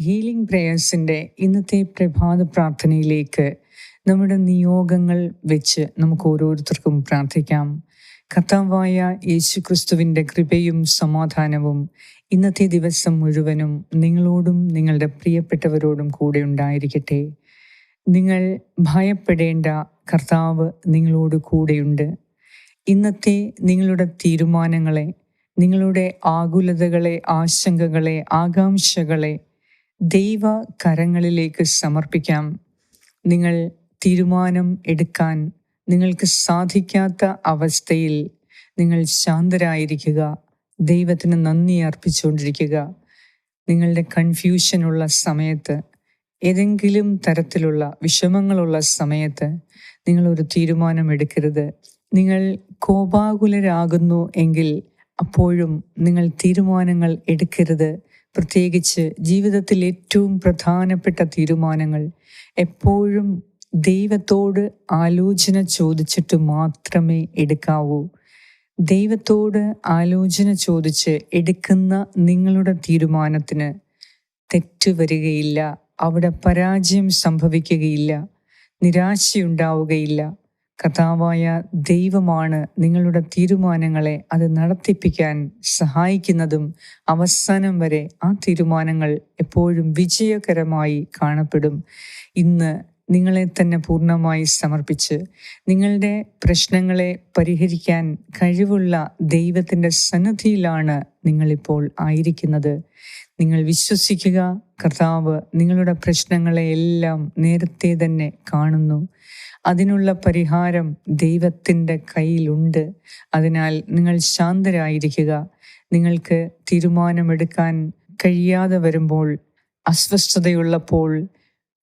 Healing പ്രേയേഴ്സിന്റെ ഇന്നത്തെ പ്രഭാത പ്രാർത്ഥനയിലേക്ക് നമ്മുടെ നിയോഗങ്ങൾ വെച്ച് നമുക്ക് ഓരോരുത്തർക്കും പ്രാർത്ഥിക്കാം. കർത്താവായ യേശു ക്രിസ്തുവിന്റെ കൃപയും സമാധാനവും ഇന്നത്തെ ദിവസം മുഴുവനും നിങ്ങളോടും നിങ്ങളുടെ പ്രിയപ്പെട്ടവരോടും കൂടെ ഉണ്ടായിരിക്കട്ടെ. നിങ്ങൾ ഭയപ്പെടേണ്ട കർത്താവ് നിങ്ങളോട് കൂടെയുണ്ട്. ഇന്നത്തെ നിങ്ങളുടെ തീരുമാനങ്ങളെ നിങ്ങളുടെ ആകുലതകളെ ആശങ്കകളെ ആകാംക്ഷകളെ ദൈവ കരങ്ങളിലേക്ക് സമർപ്പിക്കാം. നിങ്ങൾ തീരുമാനം എടുക്കാൻ നിങ്ങൾക്ക് സാധിക്കാത്ത അവസ്ഥയിൽ നിങ്ങൾ ശാന്തരായിരിക്കുക. ദൈവത്തിന് നന്ദി അർപ്പിച്ചുകൊണ്ടിരിക്കുക. നിങ്ങളുടെ കൺഫ്യൂഷനുള്ള സമയത്ത് ഏതെങ്കിലും തരത്തിലുള്ള വിഷമങ്ങളുള്ള സമയത്ത് നിങ്ങൾ ഒരു തീരുമാനം എടുക്കരുത്. നിങ്ങൾ കോപാകുലരാകുന്നു എങ്കിൽ അപ്പോഴും നിങ്ങൾ തീരുമാനങ്ങൾ എടുക്കരുത്. പ്രത്യേകിച്ച് ജീവിതത്തിൽ ഏറ്റവും പ്രധാനപ്പെട്ട തീരുമാനങ്ങൾ എപ്പോഴും ദൈവത്തോട് ആലോചന ചോദിച്ചിട്ട് മാത്രമേ എടുക്കാവൂ. ദൈവത്തോട് ആലോചന ചോദിച്ച് എടുക്കുന്ന നിങ്ങളുടെ തീരുമാനത്തിന് തെറ്റ് വരികയില്ല. അവിടെ പരാജയം സംഭവിക്കുകയില്ല. നിരാശയുണ്ടാവുകയില്ല. കഥാവായ ദൈവമാണ് നിങ്ങളുടെ തീരുമാനങ്ങളെ അത് നടത്തിപ്പിക്കാൻ സഹായിക്കുന്നതും അവസാനം വരെ ആ തീരുമാനങ്ങൾ എപ്പോഴും വിജയകരമായി കാണപ്പെടും. ഇന്ന് നിങ്ങളെ തന്നെ പൂർണമായി സമർപ്പിച്ച് നിങ്ങളുടെ പ്രശ്നങ്ങളെ പരിഹരിക്കാൻ കഴിവുള്ള ദൈവത്തിന്റെ സന്നദ്ധിയിലാണ് നിങ്ങളിപ്പോൾ ആയിരിക്കുന്നത്. നിങ്ങൾ വിശ്വസിക്കുക കർത്താവ് നിങ്ങളുടെ പ്രശ്നങ്ങളെ എല്ലാം നേരത്തെ തന്നെ കാണുന്നു. അതിനുള്ള പരിഹാരം ദൈവത്തിന്റെ കയ്യിലുണ്ട്. അതിനാൽ നിങ്ങൾ ശാന്തരായിരിക്കുക. നിങ്ങൾക്ക് തീരുമാനമെടുക്കാൻ കഴിയാതെ വരുമ്പോൾ അസ്വസ്ഥതയുള്ളപ്പോൾ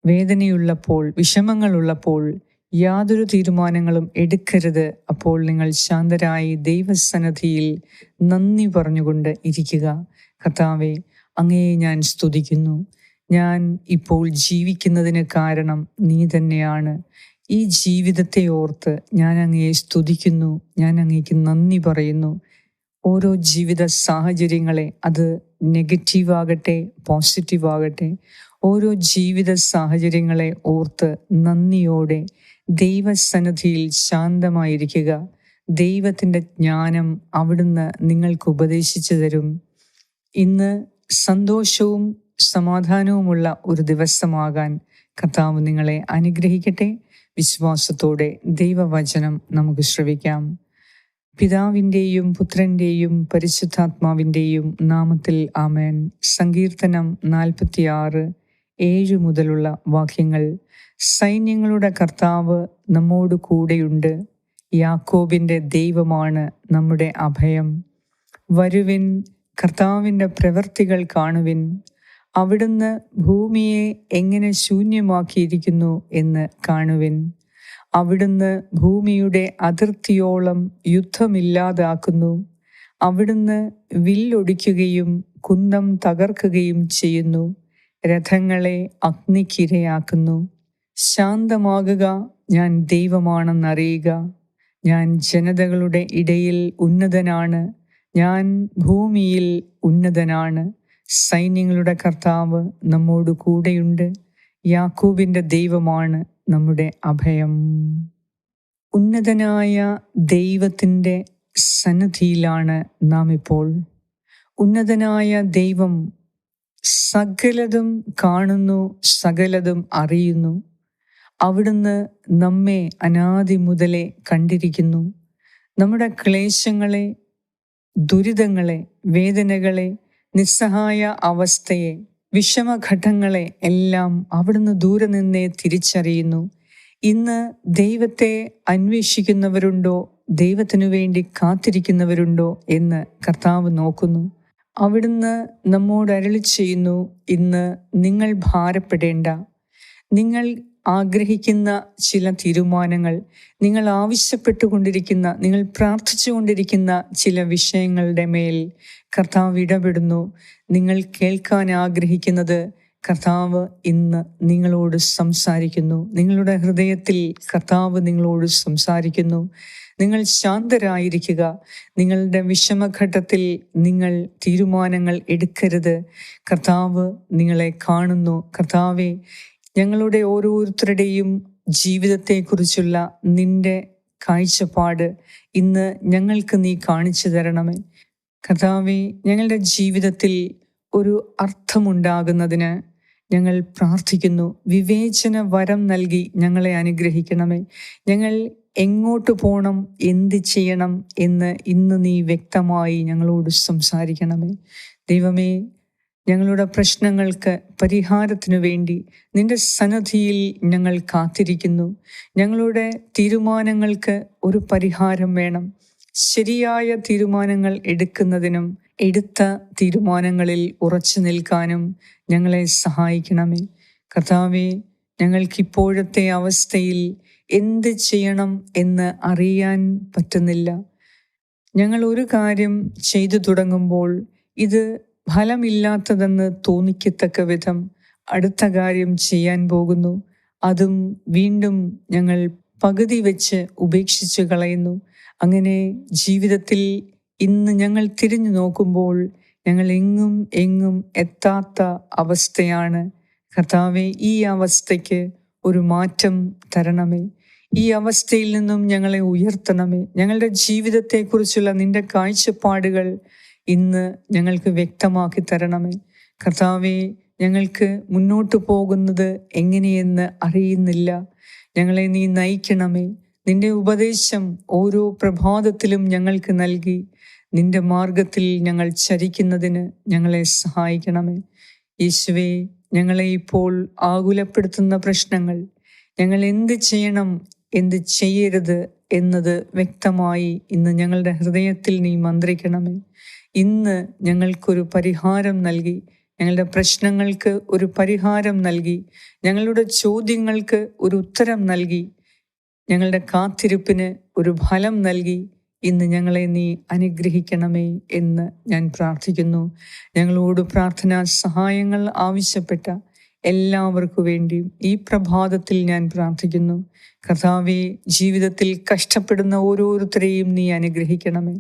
വേദനയുള്ളപ്പോൾ വിഷമങ്ങളുള്ളപ്പോൾ യാതൊരു തീരുമാനങ്ങളും എടുക്കരുത്. അപ്പോൾ നിങ്ങൾ ശാന്തരായി ദൈവസന്നധിയിൽ നന്ദി പറഞ്ഞുകൊണ്ട് ഇരിക്കുക. കർത്താവെ അങ്ങയെ ഞാൻ സ്തുതിക്കുന്നു. ഞാൻ ഇപ്പോൾ ജീവിക്കുന്നതിന് കാരണം നീ തന്നെയാണ്. ഈ ജീവിതത്തെ ഓർത്ത് ഞാൻ അങ്ങയെ സ്തുതിക്കുന്നു. ഞാൻ അങ്ങേക്ക് നന്ദി പറയുന്നു. ഓരോ ജീവിത സാഹചര്യങ്ങളെ അത് നെഗറ്റീവ് ആകട്ടെ പോസിറ്റീവ് ആകട്ടെ ഓരോ ജീവിത സാഹചര്യങ്ങളെ ഓർത്ത് നന്ദിയോടെ ദൈവസന്നിധിയിൽ ശാന്തമായിരിക്കുക. ദൈവത്തിന്റെ ജ്ഞാനം അവിടുന്ന് നിങ്ങൾക്ക് ഉപദേശിച്ചു തരും. ഇന്ന് സന്തോഷവും സമാധാനവുമുള്ള ഒരു ദിവസമാകാൻ കർത്താവ് നിങ്ങളെ അനുഗ്രഹിക്കട്ടെ. വിശ്വാസത്തോടെ ദൈവവചനം നമുക്ക് ശ്രവിക്കാം. പിതാവിന്റെയും പുത്രന്റെയും പരിശുദ്ധാത്മാവിന്റെയും നാമത്തിൽ ആമേൻ. സങ്കീർത്തനം നാൽപ്പത്തിയാറ്. ഏഴ് മുതലുള്ള വാക്യങ്ങൾ. സൈന്യങ്ങളുടെ കർത്താവ് നമ്മോട് കൂടെയുണ്ട്. യാക്കോബിന്റെ ദൈവമാണ് നമ്മുടെ അഭയം. വരുവിൻ കർത്താവിന്റെ പ്രവൃത്തികൾ കാണുവിൻ. അവിടുന്ന് ഭൂമിയെ എങ്ങനെ ശൂന്യമാക്കിയിരിക്കുന്നു എന്ന് കാണുവിൻ. അവിടുന്ന് ഭൂമിയുടെ അതിർത്തിയോളം യുദ്ധമില്ലാതാക്കുന്നു. അവിടുന്ന് വില്ലൊടിക്കുകയും കുന്തം തകർക്കുകയും ചെയ്യുന്നു. രഥങ്ങളെ അഗ്നിക്കിരയാക്കുന്നു. ശാന്തമാകുക ഞാൻ ദൈവമാണെന്നറിയുക. ഞാൻ ജനതകളുടെ ഇടയിൽ ഉന്നതനാണ്. ഞാൻ ഭൂമിയിൽ ഉന്നതനാണ്. സൈന്യങ്ങളുടെ കർത്താവ് നമ്മോട് കൂടെയുണ്ട്. യാക്കൂബിന്റെ ദൈവമാണ് നമ്മുടെ അഭയം. ഉന്നതനായ ദൈവത്തിന്റെ സന്നദ്ധിയിലാണ് നാം ഇപ്പോൾ. ഉന്നതനായ ദൈവം സകലതും കാണുന്നു സകലതും അറിയുന്നു. അവിടുന്ന് നമ്മെ അനാദി മുതലേ കണ്ടിരിക്കുന്നു. നമ്മുടെ ക്ലേശങ്ങളെ ദുരിതങ്ങളെ വേദനകളെ നിസ്സഹായ അവസ്ഥയെ വിഷമഘട്ടങ്ങളെ എല്ലാം അവിടുന്ന് ദൂരെ നിന്നേ തിരിച്ചറിയുന്നു. ഇന്ന് ദൈവത്തെ അന്വേഷിക്കുന്നവരുണ്ടോ? ദൈവത്തിനു വേണ്ടി കാത്തിരിക്കുന്നവരുണ്ടോ എന്ന് കർത്താവ് നോക്കുന്നു. അവിടുന്ന് നമ്മോട് അരളി ചെയ്യുന്നു ഇന്ന് നിങ്ങൾ ഭാരപ്പെടേണ്ട. നിങ്ങൾ ആഗ്രഹിക്കുന്ന ചില തീരുമാനങ്ങൾ നിങ്ങൾ ആവശ്യപ്പെട്ടുകൊണ്ടിരിക്കുന്ന നിങ്ങൾ പ്രാർത്ഥിച്ചുകൊണ്ടിരിക്കുന്ന ചില വിഷയങ്ങളുടെ മേൽ കർത്താവ് ഇടപെടുന്നു. നിങ്ങൾ കേൾക്കാൻ ആഗ്രഹിക്കുന്നത് കർത്താവ് ഇന്ന് നിങ്ങളോട് സംസാരിക്കുന്നു. നിങ്ങളുടെ ഹൃദയത്തിൽ കർത്താവ് നിങ്ങളോട് സംസാരിക്കുന്നു. നിങ്ങൾ ശാന്തരായിരിക്കുക. നിങ്ങളുടെ വിഷമഘട്ടത്തിൽ നിങ്ങൾ തീരുമാനങ്ങൾ എടുക്കരുത്. കർത്താവ് നിങ്ങളെ കാണുന്നു. കർത്താവെ ഞങ്ങളുടെ ഓരോരുത്തരുടെയും ജീവിതത്തെക്കുറിച്ചുള്ള നിന്റെ കാഴ്ചപ്പാട് ഇന്ന് ഞങ്ങൾക്ക് നീ കാണിച്ചു തരണമേ. കർത്താവെ ഞങ്ങളുടെ ജീവിതത്തിൽ ഒരു അർത്ഥമുണ്ടാകുന്നതിന് ഞങ്ങൾ പ്രാർത്ഥിക്കുന്നു. വിവേചന വരം നൽകി ഞങ്ങളെ അനുഗ്രഹിക്കണമേ. ഞങ്ങൾ എങ്ങോട്ട് പോകണം എന്ത് ചെയ്യണം എന്ന് ഇന്ന് നീ വ്യക്തമായി ഞങ്ങളോട് സംസാരിക്കണമേ. ദൈവമേ ഞങ്ങളുടെ പ്രശ്നങ്ങൾക്ക് പരിഹാരത്തിനു വേണ്ടി നിന്റെ സന്നദ്ധിയിൽ ഞങ്ങൾ കാത്തിരിക്കുന്നു. ഞങ്ങളുടെ തീരുമാനങ്ങൾക്ക് ഒരു പരിഹാരം വേണം. ശരിയായ തീരുമാനങ്ങൾ എടുക്കുന്നതിനും എടുത്ത തീരുമാനങ്ങളിൽ ഉറച്ചു നിൽക്കാനും ഞങ്ങളെ സഹായിക്കണമേ. കർത്താവെ ഞങ്ങൾക്കിപ്പോഴത്തെ അവസ്ഥയിൽ എന്ത് ചെയ്യണം എന്ന് അറിയാൻ പറ്റുന്നില്ല. ഞങ്ങൾ ഒരു കാര്യം ചെയ്തു തുടങ്ങുമ്പോൾ ഇത് ഫലമില്ലാത്തതെന്ന് തോന്നിക്കത്തക്ക വിധം അടുത്ത കാര്യം ചെയ്യാൻ പോകുന്നു. അതും വീണ്ടും ഞങ്ങൾ പകുതി വെച്ച് ഉപേക്ഷിച്ചു കളയുന്നു. അങ്ങനെ ജീവിതത്തിൽ ഇന്ന് ഞങ്ങൾ തിരിഞ്ഞു നോക്കുമ്പോൾ ഞങ്ങൾ എങ്ങും എങ്ങും എത്താത്ത അവസ്ഥയാണ് കർത്താവെ ഈ അവസ്ഥയ്ക്ക് ഒരു മാറ്റം തരണമേ. ഈ അവസ്ഥയിൽ നിന്നും ഞങ്ങളെ ഉയർത്തണമേ. ഞങ്ങളുടെ ജീവിതത്തെക്കുറിച്ചുള്ള നിന്റെ കാഴ്ചപ്പാടുകൾ ഇന്ന് ഞങ്ങൾക്ക് വ്യക്തമാക്കി തരണമേ. കർത്താവെ ഞങ്ങൾക്ക് മുന്നോട്ട് പോകുന്നത് എങ്ങനെയെന്ന് അറിയുന്നില്ല. ഞങ്ങളെ നീ നയിക്കണമേ. നിന്റെ ഉപദേശം ഓരോ പ്രഭാതത്തിലും ഞങ്ങൾക്ക് നൽകി. നിന്റെ മാർഗത്തിൽ ഞങ്ങൾ ചരിക്കുന്നതിന് ഞങ്ങളെ സഹായിക്കണമേ. യേശുവെ ഞങ്ങളെ ഇപ്പോൾ ആകുലപ്പെടുത്തുന്ന പ്രശ്നങ്ങൾ. ഞങ്ങൾ എന്ത് ചെയ്യണം എന്ത് ചെയ്യരുത് എന്നത് വ്യക്തമായി ഇന്ന് ഞങ്ങളുടെ ഹൃദയത്തിൽ നീ മന്ത്രിക്കണമേ. ഇന്ന് ഞങ്ങൾക്കൊരു പരിഹാരം നൽകി ഞങ്ങളുടെ പ്രശ്നങ്ങൾക്ക് ഒരു പരിഹാരം നൽകി ഞങ്ങളുടെ ചോദ്യങ്ങൾക്ക് ഒരു ഉത്തരം നൽകി ഞങ്ങളുടെ കാത്തിരിപ്പിന് ഒരു ഫലം നൽകി ഇന്ന് ഞങ്ങളെ നീ അനുഗ്രഹിക്കണമേ എന്ന് ഞാൻ പ്രാർത്ഥിക്കുന്നു. ഞങ്ങളോട് പ്രാർത്ഥനാ സഹായങ്ങൾ ആവശ്യപ്പെട്ട എല്ലാവർക്കു വേണ്ടിയും ഈ പ്രഭാതത്തിൽ ഞാൻ പ്രാർത്ഥിക്കുന്നു. കർത്താവെ ജീവിതത്തിൽ കഷ്ടപ്പെടുന്ന ഓരോരുത്തരെയും നീ അനുഗ്രഹിക്കണമേ.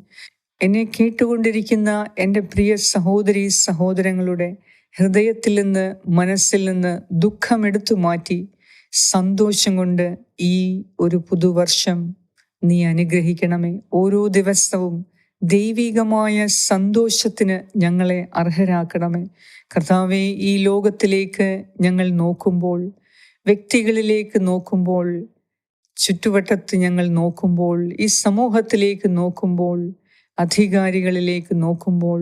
എന്നെ കേട്ടുകൊണ്ടിരിക്കുന്ന എന്റെ പ്രിയ സഹോദരി സഹോദരങ്ങളുടെ ഹൃദയത്തിൽ നിന്ന് മനസ്സിൽ നിന്ന് ദുഃഖമെടുത്തു മാറ്റി സന്തോഷം കൊണ്ട് ഈ ഒരു പുതുവർഷം നീ അനുഗ്രഹിക്കണമേ. ഓരോ ദിവസവും ദൈവികമായ സന്തോഷത്തിന് ഞങ്ങളെ അർഹരാക്കണമേ. കർത്താവെ ഈ ലോകത്തിലേക്ക് ഞങ്ങൾ നോക്കുമ്പോൾ വ്യക്തികളിലേക്ക് നോക്കുമ്പോൾ ചുറ്റുവട്ടത്ത് ഞങ്ങൾ നോക്കുമ്പോൾ ഈ സമൂഹത്തിലേക്ക് നോക്കുമ്പോൾ അധികാരികളിലേക്ക് നോക്കുമ്പോൾ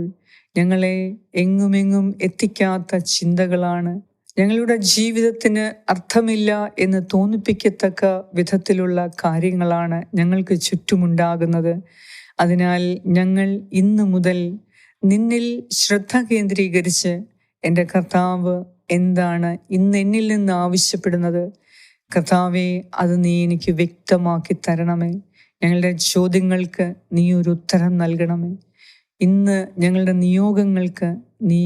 ഞങ്ങളെ എങ്ങുമെങ്ങും എത്തിക്കാത്ത ചിന്തകളാണ് ഞങ്ങളുടെ ജീവിതത്തിന് അർത്ഥമില്ല എന്ന് തോന്നിപ്പിക്കത്തക്ക വിധത്തിലുള്ള കാര്യങ്ങളാണ് ഞങ്ങൾക്ക് ചുറ്റുമുണ്ടാകുന്നത്. അതിനാൽ ഞങ്ങൾ ഇന്നു മുതൽ നിന്നിൽ ശ്രദ്ധ കേന്ദ്രീകരിച്ച് എന്റെ കർത്താവ് എന്താണ് ഇന്ന് എന്നിൽ നിന്ന് ആവശ്യപ്പെടുന്നത്? കർത്താവെ അത് നീ എനിക്ക് വ്യക്തമാക്കി തരണമേ. ഞങ്ങളുടെ ചോദ്യങ്ങൾക്ക് നീ ഒരു ഉത്തരം നൽകണമേ. ഇന്ന് ഞങ്ങളുടെ നിയോഗങ്ങൾക്ക് നീ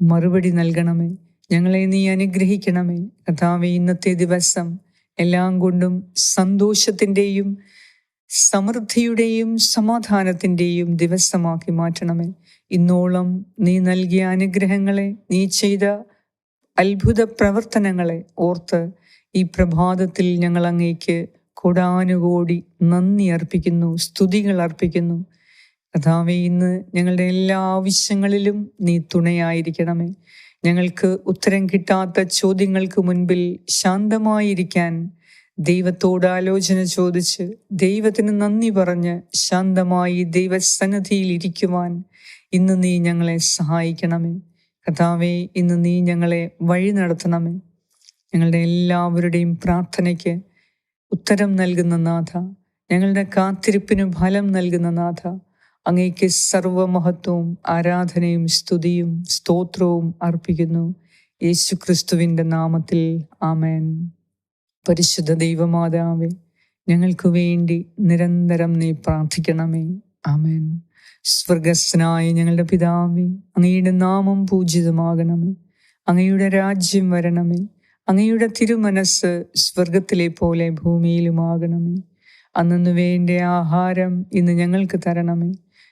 മറുപടി നൽകണമേ. ഞങ്ങളെ നീ അനുഗ്രഹിക്കണമേ. കഥാവ് ഇന്നത്തെ ദിവസം എല്ലാം കൊണ്ടും സന്തോഷത്തിന്റെയും സമൃദ്ധിയുടെയും സമാധാനത്തിന്റെയും ദിവസമാക്കി മാറ്റണമേ. ഇന്നോളം നീ നൽകിയ അനുഗ്രഹങ്ങളെ നീ ചെയ്ത അത്ഭുത പ്രവർത്തനങ്ങളെ ഓർത്ത് ഈ പ്രഭാതത്തിൽ ഞങ്ങൾ അങ്ങേക്ക് കൊടാനുകോടി നന്ദി അർപ്പിക്കുന്നു സ്തുതികൾ അർപ്പിക്കുന്നു. കഥാവെ ഇന്ന് ഞങ്ങളുടെ എല്ലാ ആവശ്യങ്ങളിലും നീ തുണയായിരിക്കണമേ. ഞങ്ങൾക്ക് ഉത്തരം കിട്ടാത്ത ചോദ്യങ്ങൾക്ക് മുൻപിൽ ശാന്തമായിരിക്കാൻ ദൈവത്തോട് ആലോചന ചോദിച്ച് ദൈവത്തിന് നന്ദി പറഞ്ഞ് ശാന്തമായി ദൈവസന്നിധിയിൽ ഇരിക്കുവാൻ ഇന്ന് നീ ഞങ്ങളെ സഹായിക്കണമേ. കഥാവേ ഇന്ന് നീ ഞങ്ങളെ വഴി നടത്തണമേ. ഞങ്ങളുടെ എല്ലാവരുടെയും പ്രാർത്ഥനയ്ക്ക് ഉത്തരം നൽകുന്ന നാഥ. ഞങ്ങളുടെ കാത്തിരിപ്പിന് ഫലം നൽകുന്ന നാഥ. അങ്ങേക്ക് സർവമഹത്വവും ആരാധനയും സ്തുതിയും സ്തോത്രവും അർപ്പിക്കുന്നു. യേശു ക്രിസ്തുവിന്റെ നാമത്തിൽ ആമേൻ. പരിശുദ്ധ ദൈവമാതാവേ ഞങ്ങൾക്ക് വേണ്ടി നിരന്തരം നീ പ്രാർത്ഥിക്കണമേ. ആമേൻ. സ്വർഗസ്നായ ഞങ്ങളുടെ പിതാവേ അങ്ങയുടെ നാമം പൂജിതമാകണമേ. അങ്ങയുടെ രാജ്യം വരണമേ. അങ്ങയുടെ തിരുമനസ് സ്വർഗത്തിലെ പോലെ ഭൂമിയിലുമാകണമേ. അന്നു വേണ്ട ആഹാരം ഇന്ന് ഞങ്ങൾക്ക് തരണമേ.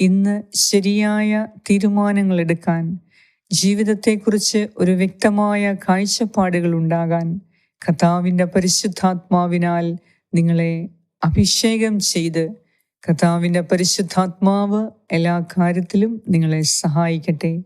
ഇന്ന് ശരിയായ തീരുമാനങ്ങൾ എടുക്കാൻ ജീവിതത്തെക്കുറിച്ച് ഒരു വ്യക്തമായ കാഴ്ചപ്പാടുകൾ ഉണ്ടാകാൻ കഥാവിന്റെ പരിശുദ്ധാത്മാവിനാൽ നിങ്ങളെ അഭിഷേകം ചെയ്ത് കഥാവിന്റെ പരിശുദ്ധാത്മാവ് എല്ലാ കാര്യത്തിലും നിങ്ങളെ സഹായിക്കട്ടെ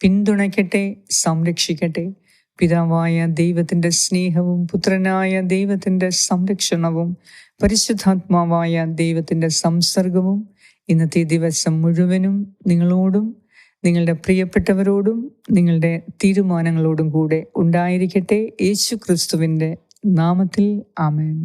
പിന്തുണയ്ക്കട്ടെ സംരക്ഷിക്കട്ടെ. പിതാവായ ദൈവത്തിന്റെ സ്നേഹവും പുത്രനായ ദൈവത്തിന്റെ സംരക്ഷണവും പരിശുദ്ധാത്മാവായ ദൈവത്തിന്റെ സംസർഗവും ഇന്നത്തെ ദിവസം മുഴുവനും നിങ്ങളോടും നിങ്ങളുടെ പ്രിയപ്പെട്ടവരോടും നിങ്ങളുടെ തീരുമാനങ്ങളോടും കൂടെ ഉണ്ടായിരിക്കട്ടെ. യേശു ക്രിസ്തുവിന്റെ നാമത്തിൽ ആമേൻ.